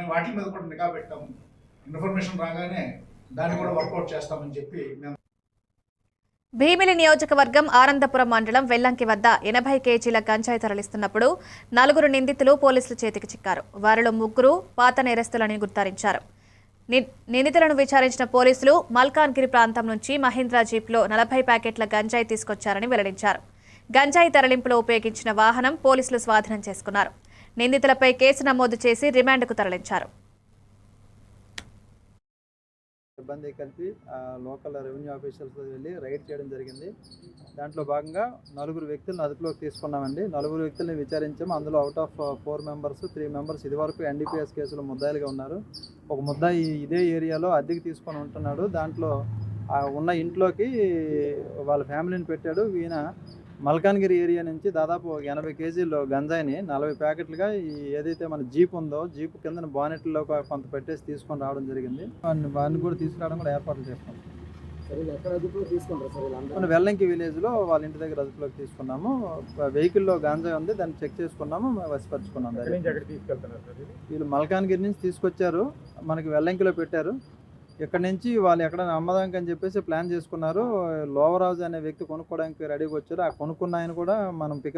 ఉన్నాయి వాటి మీద కూడా నిఘా పెట్టాము ఇన్ఫర్మేషన్ రాగానే దాన్ని కూడా వర్కౌట్ చేస్తామని చెప్పి మేము భీమిలి నియోజకవర్గం ఆనందపురం మండలం వెల్లంకి వద్ద ఎనభై కేజీల గంజాయి తరలిస్తున్నప్పుడు నలుగురు నిందితులు పోలీసుల చేతికి చిక్కారు. వారిలో ముగ్గురు పాత నేరస్తులని గుర్తించారు ని- నిందితులను విచారించిన పోలీసులు మల్కాన్గిరి ప్రాంతం నుంచి మహీంద్రా జీప్లో నలభై ప్యాకెట్ల గంజాయి తీసుకొచ్చారని వెల్లడించారు. గంజాయి తరలింపులో ఉపయోగించిన వాహనం పోలీసులు స్వాధీనం చేసుకున్నారు. నిందితులపై కేసు నమోదు చేసి రిమాండ్కు తరలించారు. సిబ్బంది కలిపి లోకల్ రెవెన్యూ ఆఫీసర్స్ వెళ్ళి రైడ్ చేయడం జరిగింది. దాంట్లో భాగంగా నలుగురు వ్యక్తులను అదుపులోకి తీసుకున్నామండి. నలుగురు వ్యక్తులను విచారించాము. అందులో out of four members three members ఇదివరకు ఎన్డీపీఎస్ కేసులో ముద్దాయిలుగా ఉన్నారు. ఒక ముద్దాయి ఇదే ఏరియాలో అద్దెకి తీసుకొని ఉంటున్నాడు. దాంట్లో ఉన్న ఇంట్లోకి వాళ్ళ ఫ్యామిలీని పెట్టాడు. ఈయన మల్కాన్గిరి ఏరియా నుంచి దాదాపు ఒక ఎనభై కేజీలు గంజాయిని నలభై ప్యాకెట్లుగా ఈ ఏదైతే మన జీప్ ఉందో జీప్ కింద బానెట్లో కొంత పెట్టేసి తీసుకొని రావడం జరిగింది. వాడిని కూడా తీసుకురావడం కూడా ఏర్పాట్లు చేస్తాం మన వెల్లంకి విలేజ్లో వాళ్ళ ఇంటి దగ్గర అదుపులోకి తీసుకున్నాము. వెహికల్లో గాంజాయి ఉంది దాన్ని చెక్ చేసుకున్నాము వసిపరుచుకున్నాం వీళ్ళు మల్కాన్గిరి నుంచి తీసుకొచ్చారు మనకి వెల్లంకిలో పెట్టారు. ఇక్కడ నుంచి వాళ్ళు ఎక్కడ అమ్మదానికి అని చెప్పేసి ప్లాన్ చేసుకున్నారు. లోవరాజు అనే వ్యక్తి కొనుక్కోవడానికి రెడీగా వచ్చారు. ఆ కొనుక్కున్న ఆయన కూడా మనం పికప్